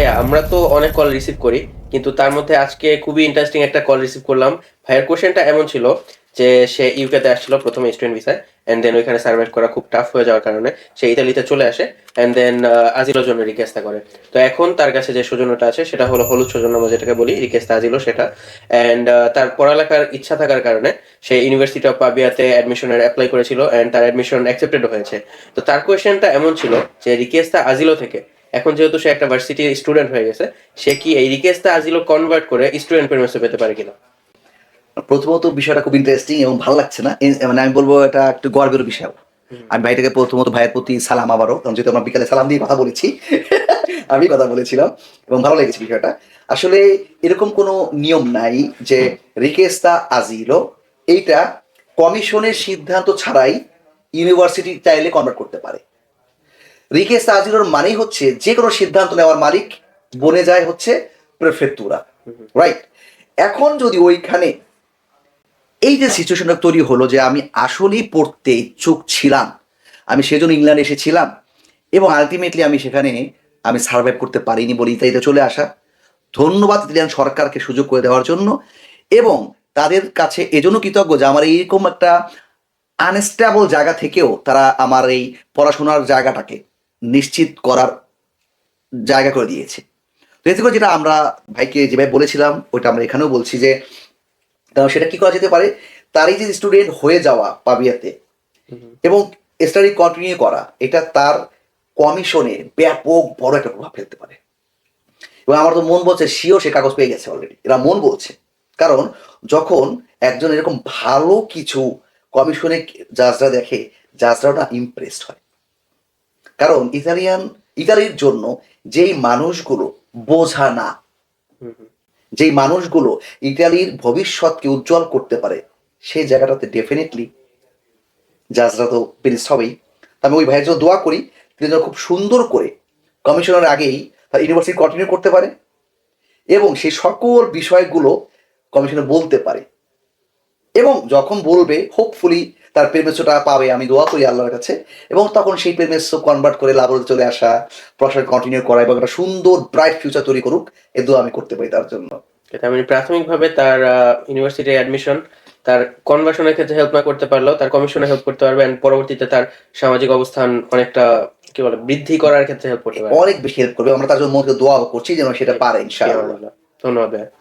হ্যাঁ আমরা তো অনেক কল রিসিভ করি, কিন্তু তার মধ্যে আজকে খুবই ইন্টারেস্টিং একটা কল রিসিভ করলাম। ভাইয়ের কোশ্চেনটা এমন ছিল যে, সে ইউকেতে আসছিল প্রথমে স্টুডেন্ট ভিসায় অ্যান্ড দেন ওইখানে সার্ভাইভ করা খুব টাফ হয়ে যাওয়ার কারণে সে ইতালিতে চলে আসে অ্যান্ড দেন আজিলোর জন্য রিকোয়েস্টটা করে। তো এখন তার কাছে যে সৌজন্যটা আছে, সেটা হলো হলুদ সৌজন্য আমরা যেটাকে বলি রিকোয়েস্ট আজিলো সেটা। অ্যান্ড তার পড়ালেখার ইচ্ছা থাকার কারণে সে ইউনিভার্সিটি অফ পাবিয়াতে অ্যাডমিশনের অ্যাপ্লাই করেছিল অ্যান্ড তার অ্যাডমিশন অ্যাকসেপ্টেড হয়েছে। তো তার কোয়েশ্চেনটা এমন ছিল যে রিকোয়েস্টটা আজিলো থেকে এখন যেহেতু সে একটা ভার্সিটি স্টুডেন্ট হয়ে গেছে সে কি এই রিকোয়েস্টটা আজিলো কনভার্ট করে স্টুডেন্ট পেমেন্টস পেতে পারে কিনা? প্রথমত বিষয়টা খুব ইন্টারেস্টিং এবং ভালো লাগছে না। মানে আমি বলব এটা একটু গর্বের বিষয়। আমি ভাইটাকে প্রথমত ভাইয়ের প্রতি সালাম আবারও কারণ যেহেতু আমরা বিকালে সালাম দিয়ে কথা বলেছি আমি কথা বলেছিলাম এবং ভালো লেগেছে বিষয়টা। আসলে এরকম কোনো নিয়ম নাই যে রিকেস্তা আজিলো এইটা কমিশনের সিদ্ধান্ত ছাড়াই ইউনিভার্সিটি চাইলে কনভার্ট করতে পারে। রিকেস্তা আজিলোর মানেই হচ্ছে যে কোনো সিদ্ধান্ত নেওয়ার মালিক, বনে যায় হচ্ছে প্রেফেক্তুরা রাইট এখন যদি ওইখানে এই যে সিচুয়েশনটা তৈরি হলো যে আমি আসলেই পড়তে ইচ্ছুক ছিলাম, আমি সেজন্য ইংল্যান্ডে এসেছিলাম, এবং আলটিমেটলি আমি সেখানে আমি সার্ভাইভ করতে পারিনি বলে ইতালিতে চলে আসা, ধন্যবাদ ইতালিয়ান সরকারকে সুযোগ করে দেওয়ার জন্য, এবং তাদের কাছে এজন্য কৃতজ্ঞ যে আমার এইরকম একটা আনস্টেবল জায়গা থেকেও তারা আমার এই পড়াশোনার জায়গাটাকে নিশ্চিত করার জায়গা করে দিয়েছে। তো এতে করে যেটা আমরা ভাইকে যেভাবে বলেছিলাম ওইটা আমরা এখানেও বলছি যে সেটা কি করা যেতে পারে? তারই যে স্টুডেন্ট হয়ে যাওয়া পাবিয়াতে এবং স্টাডি কন্টিনিউ করা এটা তার কমিশনে ব্যাপক বড় একটা প্রভাব ফেলতে পারে। এবং আমার তো মন বলছে সিও সে কাগজ পেয়ে গেছে অলরেডি এরা মন বলছে। কারণ যখন একজন এরকম ভালো কিছু কমিশনে জাজরা দেখে জাজরা ওটা ইমপ্রেসড হয় কারণ ইতালিয়ান ইতালির জন্য যেই মানুষগুলো বোঝা না যেই মানুষগুলো ইতালির ভবিষ্যৎকে উজ্জ্বল করতে পারে সেই জায়গাটাতে ডেফিনেটলি জাজরা তো পেরিস হবেই। আমি ওই ভাইয়ের জন্য দোয়া করি তিনি যেন খুব সুন্দর করে কমিশনের আগেই তার ইউনিভার্সিটি কন্টিনিউ করতে পারে এবং সেই সকল বিষয়গুলো কমিশনে বলতে পারে। এবং যখন বলবে হোপফুলি তার পেরমেসোটা পাবে আমি দোয়া করি আল্লাহর কাছে। এবং তখন সেই পেরমেসো কনভার্ট করে লাভে চলে আসা পড়াশোনা কন্টিনিউ করা এবং একটা সুন্দর ব্রাইট ফিউচার তৈরি করুক এ দোয়া আমি করতে পারি তার জন্য। তার মানে প্রাথমিকভাবে তার ইউনিভার্সিটি অ্যাডমিশন তার কনভার্সনের ক্ষেত্রে হেল্প না করতে পারলেও তার কমিশনে হেল্প করতে পারবে and পরবর্তীতে তার সামাজিক অবস্থান অনেকটা কি বলে বৃদ্ধি করার ক্ষেত্রে হেল্প করতে পারবে। অনেক বেশি হেল্প করবে। আমরা তার জন্য মনকে দোয়াও করছি যেন সেটা পারে ইনশাআল্লাহ। ধন্যবাদ।